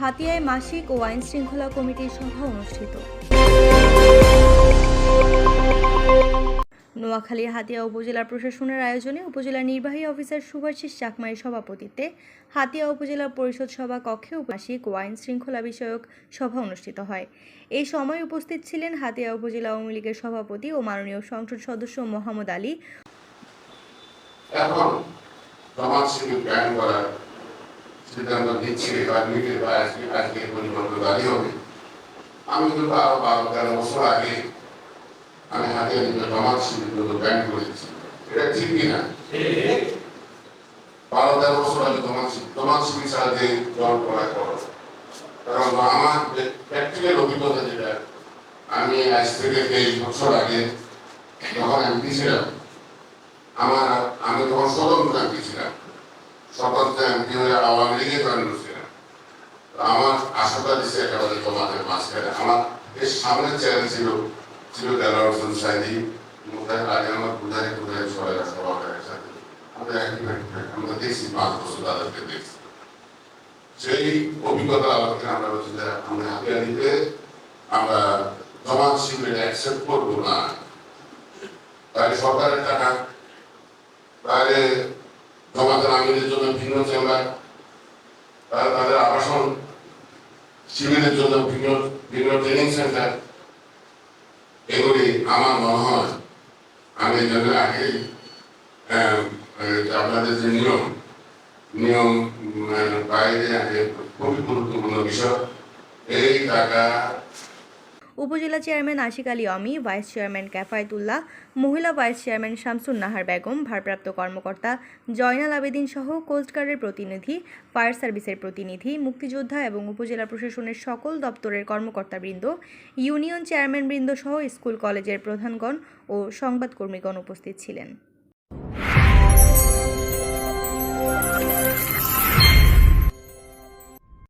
হাতিয়ায় মাসিক ও আইন শৃঙ্খলা কমিটির সভা অনুষ্ঠিত। নোয়াখালীর হাতিয়া উপজেলা প্রশাসনের আয়োজনে উপজেলা নির্বাহী অফিসার সুভাষিস চাকমাইয়ের সভাপতিত্বে হাতিয়া উপজেলা পরিষদ সভা কক্ষে মাসিক ও আইন শৃঙ্খলা বিষয়ক সভা অনুষ্ঠিত হয়। এই সময় উপস্থিত ছিলেন হাতিয়া উপজেলা আওয়ামী লীগের সভাপতি ও মাননীয় সংসদ সদস্য মোহাম্মদ আলী। এখন সমাজ শিবির ব্যান করার সিদ্ধান্ত নিচ্ছে বা নিতে বা আজকে পরিবর্তন দাঁড়িয়ে হবে। আমি কিন্তু আরও বারো তেরো বছর আগে আমি হাতে নিতে সমাজ শিবির কিন্তু ব্যান করেছি। এটা ঠিক কিনা? বারো তেরো বছর আগে তোমার শিবির ছাড়া যে দল করা করো কারণ আমার প্র্যাকটিক্যাল অভিজ্ঞতা যেটা, আমি আজ থেকে তেইশ বছর আগে যখন এমপি ছিলাম, আমার আমি তখন স্বতন্ত্র ছিলাম। স্বতন্ত্র এমপি হয়ে আওয়ামী লীগের জয়েন ছিলাম আমার আশাটা দিচ্ছে একেবারে তোমাদের মাঝখানে। আমার এর সামনের চ্যালেঞ্জ ছিল ছিল দেলার হোসেন সাইদি। মোতায় আগে আমার বুঝাই বুঝাই সবাই আমরা দেখছি, পাঁচ বছর তাদেরকে সেই অভিজ্ঞতা আলোচনা আমরা বলছি করব না। তাহলে সরকারের টাকা জমাতের আমিরের জন্য ভিন্ন চেম্বার তাহলে তাদের আবাসন শিবিরের জন্য ভিন্ন ভিন্ন ট্রেনিং সেন্টার এগুলি আমার মনে হয় আমি এই জন্য আগেই আপনাদের যে নিয়ম নিয়ম বাইরে আগে খুবই গুরুত্বপূর্ণ বিষয়, এই টাকা উপজেলা chairman Ashiq Ali Omi, vice chairman Kefayetullah মহিলা ভাইস চেয়ারম্যান শামসুন নাহার বেগম, ভারপ্রাপ্ত কর্মকর্তা জয়নাল আবেদিন সহ কোস্টগার্ডের প্রতিনিধি, ফায়ার সার্ভিসের প্রতিনিধি, মুক্তিযোদ্ধা এবং উপজেলা প্রশাসনের সকল দপ্তরের কর্মকর্তাবৃন্দ, ইউনিয়ন চেয়ারম্যান বৃন্দ সহ স্কুল কলেজের প্রধানগণ ও সংবাদকর্মীগণ উপস্থিত ছিলেন।